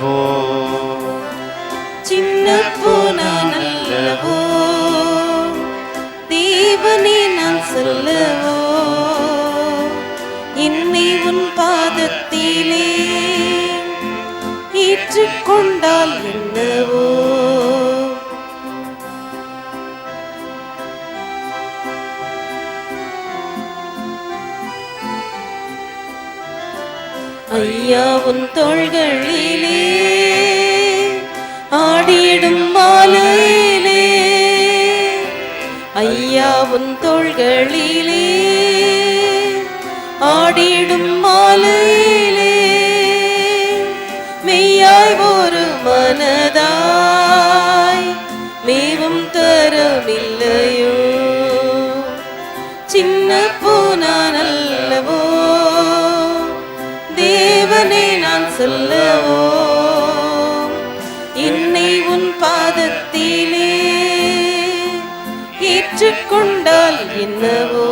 என்னவோ ஐயா உன் தோள்களிலே ஆடிடும் மாலையிலே. ஐயா உன் தோள்களிலே ஆடிடும் மாலையிலே. மெய்யாய் ஒரு மனதா தேவனே நான் சொல்லவோ? என்னை உன் பாதத்திலே ஏற்றுக்கொண்டால் என்னவோ?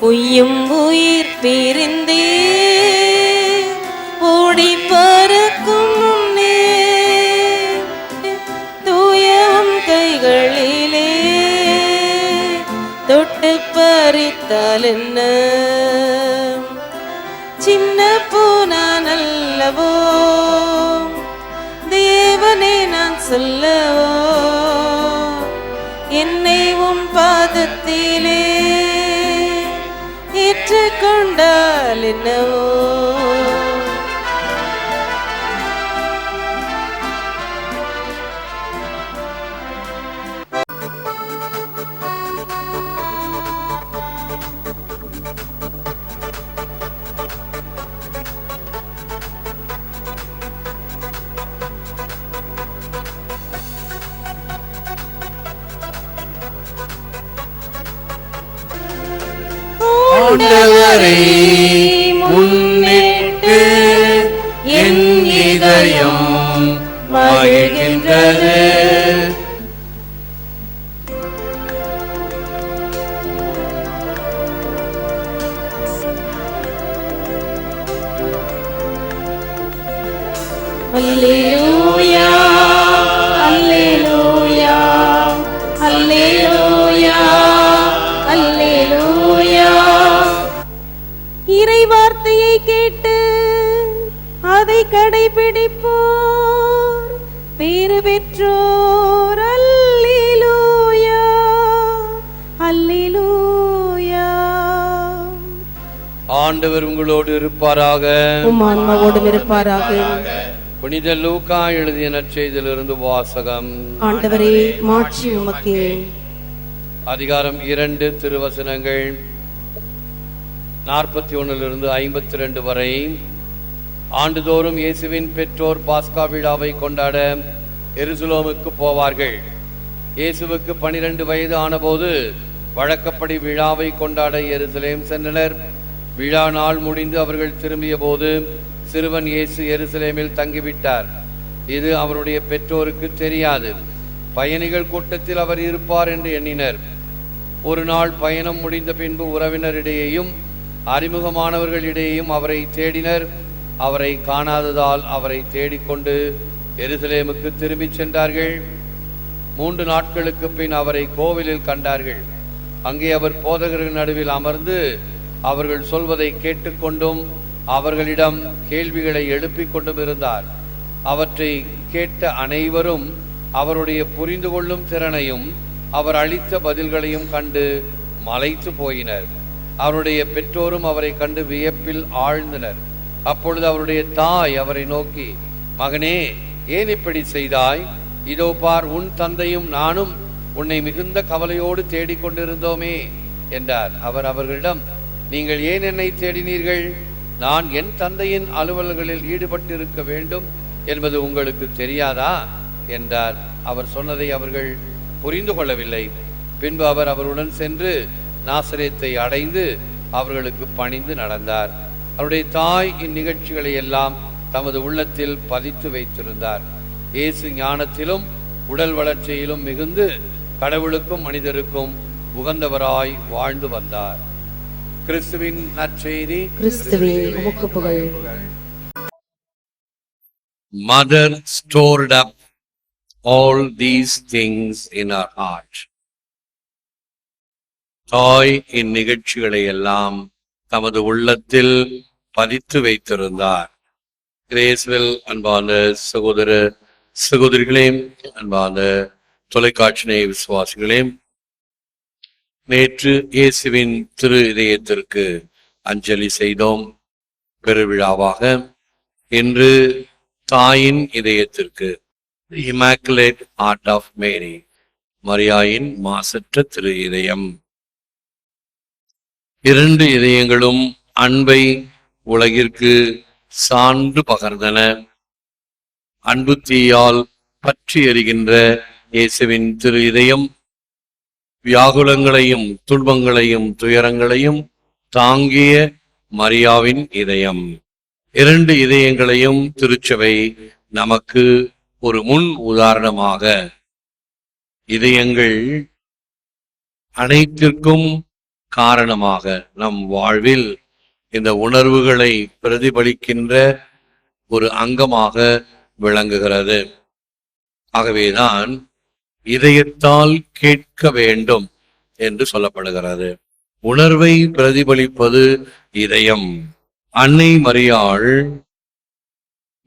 உய்யும் உயிர் பிரிந்தே பறித்தால் என்ன? ஆண்டவரை முன்னிட்டு என் இதயம் மகிழ்கின்றது கேட்டு அதை கடைபிடிப்போர். பேறு பெற்றோர் அல்லேலூயா அல்லேலூயா. ஆண்டவர் உங்களோடு இருப்பாராக. ஆன்மாவோடும் இருப்பாராக. புனித லூக்கா எழுதிய நற்செய்தியிலிருந்து வாசகம். ஆண்டவரே மாட்சி உமக்கே. அதிகாரம் இரண்டு திருவசனங்கள். நாற்பத்தி ஒன்னிலிருந்து ஐம்பத்தி ரெண்டு வரை ஆண்டுதோறும் இயேசுவின் பெற்றோர் பாஸ்கா விழாவை கொண்டாட எருசலேமுக்கு போவார்கள். இயேசுவுக்கு பனிரெண்டு வயது ஆனபோது வழக்கப்படி விழாவை கொண்டாட எருசலேம் சென்றனர். விழா நாள் முடிந்து அவர்கள் திரும்பிய போது சிறுவன் இயேசு எருசலேமில் தங்கிவிட்டார். இது அவருடைய பெற்றோருக்கு தெரியாது. பயணிகள் கூட்டத்தில் அவர் இருப்பார் என்று எண்ணினர். ஒரு நாள் பயணம் முடிந்த பின்பு உறவினரிடையேயும் அறிமுகமானவர்களிடையேயும் அவரை தேடினர். அவரை காணாததால் அவரை தேடிக்கொண்டு எருசலேமுக்கு திரும்பிச் சென்றார்கள். மூன்று நாட்களுக்கு பின் அவரை கோவிலில் கண்டார்கள். அங்கே அவர் போதகர்கள் நடுவில் அமர்ந்து அவர்கள் சொல்வதை கேட்டுக்கொண்டும் அவர்களிடம் கேள்விகளை எழுப்பிக் கொண்டும் இருந்தார். அவற்றை கேட்ட அனைவரும் அவருடைய புரிந்து கொள்ளும் திறனையும் அவர் அளித்த பதில்களையும் கண்டு மலைத்து போயினர். அவருடைய பெற்றோரும் அவரை கண்டு வியப்பில் ஆழ்ந்தனர். அப்பொழுது அவருடைய தாய் அவரை நோக்கி மகனே ஏன் இப்படி செய்தாய்? இதோ பார் உன் தந்தையும் நானும் உன்னை மிகுந்த கவலையோடு தேடிக்கொண்டிருந்தோமே என்றார். அவர் அவர்களிடம் நீங்கள் ஏன் என்னை தேடினீர்கள்? நான் என் தந்தையின் அலுவல்களில் ஈடுபட்டிருக்க வேண்டும் என்பது உங்களுக்கு தெரியாதா? என்றார். அவர் சொன்னதை அவர்கள் புரிந்து கொள்ளவில்லை. பின்பு அவர் அவருடன் சென்று நாசரேத்தை அடைந்து அவர்களுக்கு பணிந்து நடந்தார். அவருடைய தாய் இந்நிகழ்ச்சிகளை எல்லாம் தமது உள்ளத்தில் பதித்து வைத்திருந்தார். இயேசு ஞானத்திலும் உடல் வளர்ச்சியிலும் மிகுந்து கடவுளுக்கும் மனிதருக்கும் உகந்தவராய் வாழ்ந்து வந்தார். கிறிஸ்துவின் நற்செய்தி கிறிஸ்துவே உமக்கு புகழ். Mother stored up all these things in her heart. தாய் இந்நிகழ்ச்சிகளை எல்லாம் தமது உள்ளத்தில் பதித்து வைத்திருந்தார். கிரேஸ்வெல் அன்பான சகோதர சகோதரிகளையும் அன்பான தொலைக்காட்சி விசுவாசிகளையும் நேற்று இயேசுவின் திரு இதயத்திற்கு அஞ்சலி செய்தோம். பெருவிழாவாக இன்று தாயின் இதயத்திற்கு இமாக்குலேட் ஆர்ட் ஆஃப் மேரி மரியாயின் மாசற்ற திரு இதயம் இரண்டு இதயங்களும் அன்பை உலகிற்கு சான்று பகர்ந்தன. அன்பு தீயால் பற்றி எறிகின்ற இயேசுவின் திரு இதயம் வியாகுலங்களையும் துன்பங்களையும் துயரங்களையும் தாங்கிய மரியாவின் இதயம். இரண்டு இதயங்களையும் திருச்சபை நமக்கு ஒரு முன் உதாரணமாக இதயங்கள் அனைத்திற்கும் காரணமாக நம் வாழ்வில் இந்த உணர்வுகளை பிரதிபலிக்கின்ற ஒரு அங்கமாக விளங்குகிறது. ஆகவேதான் இதயத்தால் கேட்க வேண்டும் என்று சொல்லப்படுகிறது. உணர்வை பிரதிபலிப்பது இதயம். அன்னை மரியாள்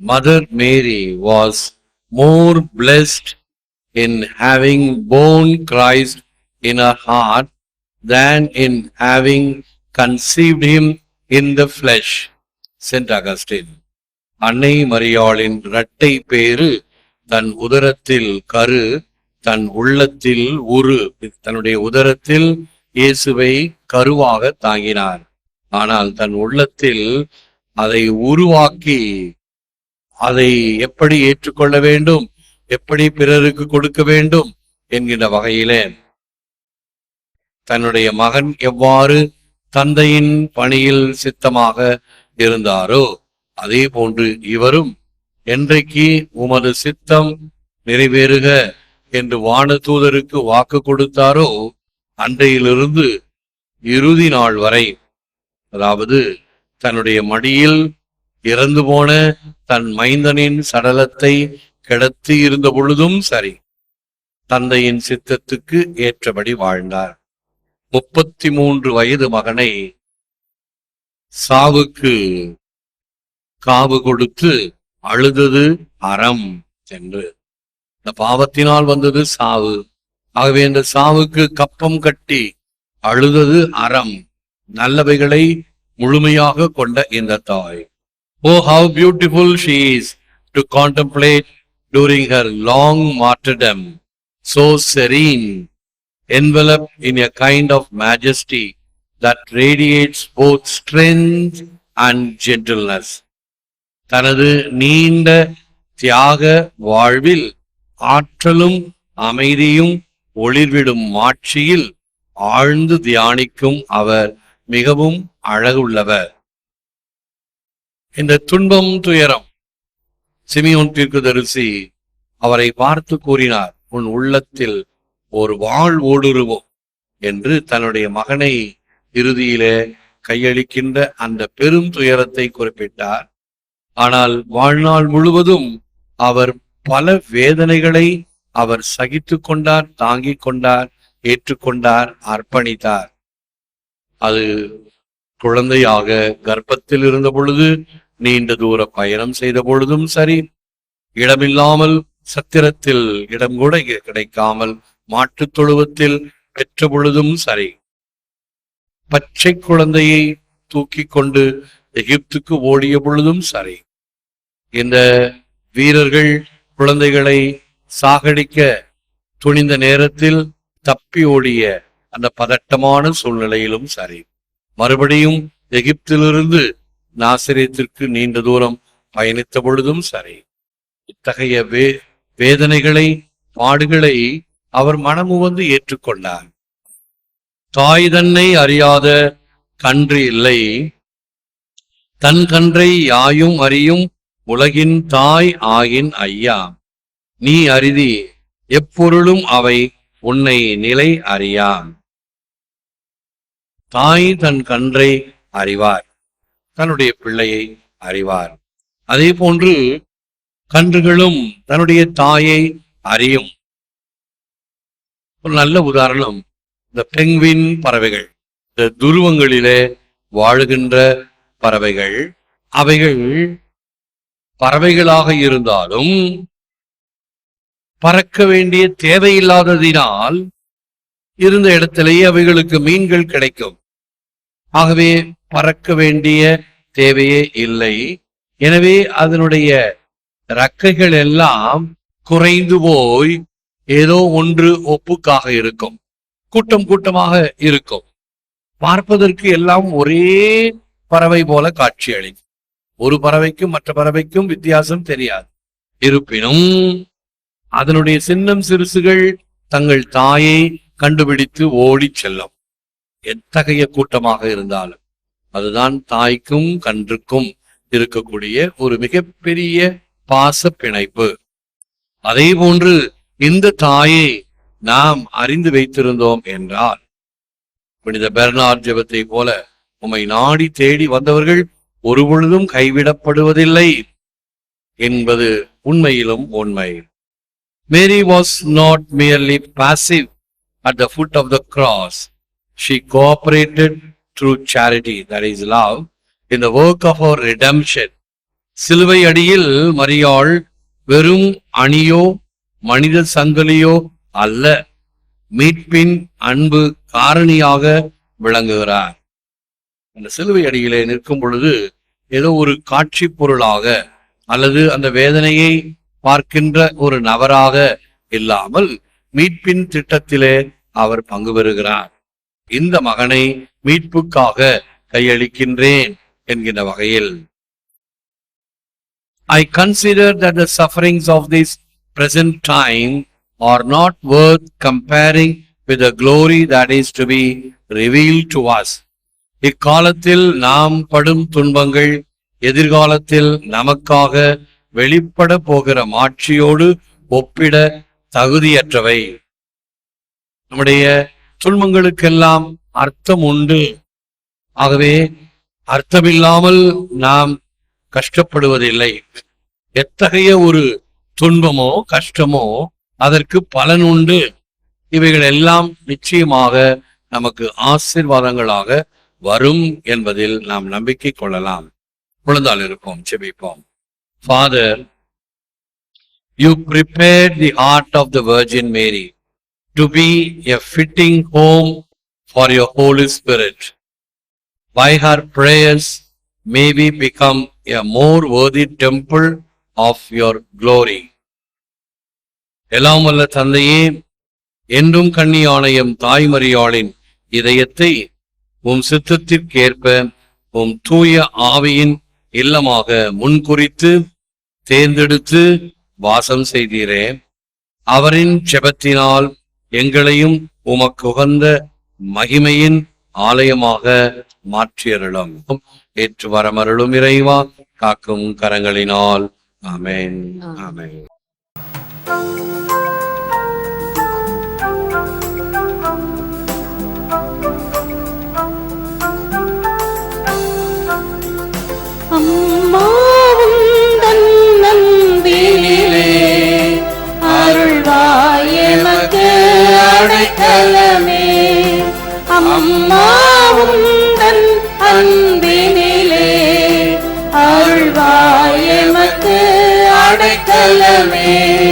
Mother Mary was more blessed in having borne Christ in a heart than in having conceived him in the flesh Saint Augustine அன்னை மரியாளின் இரட்டை பேரு தன் உதரத்தில் கரு தன் உள்ளத்தில் உரு. தன்னுடைய உதரத்தில் இயேசுவை கருவாக தாங்கினார். ஆனால் தன் உள்ளத்தில் அதை உருவாக்கி அதை எப்படி ஏற்றுக்கொள்ள வேண்டும் எப்படி பிறருக்கு கொடுக்க வேண்டும் என்கிற வகையிலே தன்னுடைய மகன் எவ்வாறு தந்தையின் பணியில் சித்தமாக இருந்தாரோ அதே போன்று இவரும் என்றைக்கு உமது சித்தம் நிறைவேறுக என்று வானதூதருக்கு வாக்கு கொடுத்தாரோ அன்றையிலிருந்து இறுதி நாள் வரை அதாவது தன்னுடைய மடியில் இறந்து போன தன் மைந்தனின் சடலத்தை கிடத்தி இருந்த பொழுதும் சரி தந்தையின் சித்தத்துக்கு ஏற்றபடி வாழ்ந்தார். முப்பத்தி மூன்று வயது மகனை சாவுக்கு காவு கொடுத்து அழுதது அறம் என்று. இந்த பாவத்தினால் வந்தது சாவு. ஆகவே இந்த சாவுக்கு கப்பம் கட்டி அழுதது அறம். நல்லவைகளை முழுமையாக கொண்ட இந்த தாய். ஓ how beautiful she is to contemplate during her long martyrdom. So serene enveloped in a kind of majesty that radiates both strength and gentleness. தனது நீண்ட தியாக வாழ்வில் ஆற்றலும் அமைதியும் ஒளிர்விடும் மாட்சியில் ஆழ்ந்து தியானிக்கும் அவர் மிகவும் அழகுள்ளவர் இந்த துன்பம் துயரம் சிமியோன் தீர்க்குதரிசி அவரை பார்த்து கூறினார் உன் உள்ளத்தில் ஒரு வாழ் ஓடுருவோம் என்று தன்னுடைய மகனை இறுதியிலே கையளிக்கின்ற அந்த பெரும் துயரத்தை குறிப்பிட்டார். ஆனால் வாழ்நாள் முழுவதும் அவர் பல வேதனைகளை அவர் சகித்து கொண்டார் தாங்கிக் கொண்டார் ஏற்றுக்கொண்டார் அர்ப்பணித்தார். அது குழந்தையாக கர்ப்பத்தில் இருந்த பொழுது நீண்ட தூர பயணம் செய்த பொழுதும் சரி. இடமில்லாமல் சத்திரத்தில் இடம் கூட கிடைக்காமல் மாட்டுத் தொழுவத்தில் பெற்ற பொழுதும் சரி. பச்சை குழந்தையை தூக்கி கொண்டு எகிப்துக்கு ஓடிய பொழுதும் சரி. இந்த வீரர்கள் குழந்தைகளை சாகடிக்க துணிந்த நேரத்தில் தப்பி ஓடிய அந்த பதட்டமான சூழ்நிலையிலும் சரி. மறுபடியும் எகிப்திலிருந்து நாசிரியத்திற்கு நீண்ட தூரம் பயணித்த பொழுதும் சரி. இத்தகைய வே வேதனைகளை பாடுகளை அவர் மனமுவந்து ஏற்றுக்கொண்டார். தாய் தன்னை அறியாத கன்று இல்லை. தன் கன்றை யாயும் அறியும் உலகின் தாய் ஆகின் ஐயா. நீ அரிதி எப்பொருளும் அவை உன்னை நிலை அறியா. தாய் தன் கன்றை அறிவார் தன்னுடைய பிள்ளையை அறிவார். அதே போன்று கன்றுகளும் தன்னுடைய தாயை அறியும். ஒரு நல்ல உதாரணம். இந்த பெங்குவின் பறவைகள் இந்த துருவங்களிலே வாழுகின்ற பறவைகள் அவைகள் பறவைகளாக இருந்தாலும் பறக்க வேண்டிய தேவையில்லாததினால் இருந்த இடத்திலேயே அவைகளுக்கு மீன்கள் கிடைக்கும். ஆகவே பறக்க வேண்டிய தேவையே இல்லை. எனவே அதனுடைய ரக்கைகள் எல்லாம் குறைந்து போய் ஏதோ ஒன்று ஒப்புக்காக இருக்கும். கூட்டம் கூட்டமாக இருக்கும். பார்ப்பதற்கு எல்லாம் ஒரே பறவை போல காட்சி அளிக்கும். ஒரு பறவைக்கும் மற்ற பறவைக்கும் வித்தியாசம் தெரியாது. இருப்பினும் அதனுடைய சின்னம் சிறுசுகள் தங்கள் தாயை கண்டுபிடித்து ஓடிச் செல்லும். எத்தகைய கூட்டமாக இருந்தாலும் அதுதான் தாய்க்கும் கன்றுக்கும் இருக்கக்கூடிய ஒரு மிகப்பெரிய பாச பிணைப்பு அதே போன்று இந்த தாயை நாம் அறிந்து வைத்திருந்தோம் என்றால் புனித பெர்னார்ட் ஜெபத்தை போல உம்மை நாடி தேடி வந்தவர்கள் ஒருபொழுதும் கைவிடப்படுவதில்லை என்பது உண்மையிலும் உண்மை. Mary was not merely passive at the foot of the cross she cooperated through charity that is love in the work of our redemption சிலுவை அடியில் மரியாள் வெறும் அணியோ மனித சங்கிலியோ அல்ல. மீட்பின் அன்பு காரணியாக விளங்குகிறார். அந்த சிலுவை அடியிலே நிற்கும் பொழுது ஏதோ ஒரு காட்சி பொருளாக அல்லது அந்த வேதனையை பார்க்கின்ற ஒரு நபராக இல்லாமல் மீட்பின் திட்டத்திலே அவர் பங்கு பெறுகிறார். இந்த மகனை மீட்புக்காக கையளிக்கின்றேன் என்கின்ற வகையில். I consider that the sufferings of this present time are not worth comparing with the glory that is to be revealed to us. இக்காலத்தில் நாம் படும் துன்பங்கள் எதிர்காலத்தில் நமக்காக வெளிப்பட போகிற மாட்சியோடு ஒப்பிட தகுதியற்றவை. நம்முடைய துன்பங்களுக்கெல்லாம் அர்த்தம் உண்டு. ஆகவே அர்த்தமில்லாமல் நாம் கஷ்டப்படுவதில்லை. எத்தகைய ஒரு துன்பமோ கஷ்டமோ அதற்கு பலன் உண்டு இவைகள் எல்லாம் நிச்சயமாக நமக்கு ஆசிர்வாதங்களாக வரும் என்பதில் நாம் நம்பிக்கை கொள்ளலாம் குழந்தால் இருப்போம் செபிப்போம் Father you prepare the heart of the Virgin Mary to be a fitting home for your Holy Spirit by her prayers may be become a more worthy temple of your glory எல்லாம் வல்ல தந்தையே என்றும் கண்ணியாணையம் தாய்மறியாளின் இதயத்தை உம் சித்தத்திற்கேற்ப உம் தூய ஆவியின் இல்லமாக முன்குறித்து தேர்ந்தெடுத்து வாசம் செய்தீரே. அவரின் ஜெபத்தினால் எங்களையும் உமக்கு உகந்த மகிமையின் ஆலயமாக மாற்றியருளும். ஏற்று வரமருளும் இறைவா காக்கும் கரங்களினால். ஆமென். ஆமென். அடைக்கலமே. அம்மாவும் தன் அன்பினிலே அருள்வாய் எமக்கு அடைக்கலமே.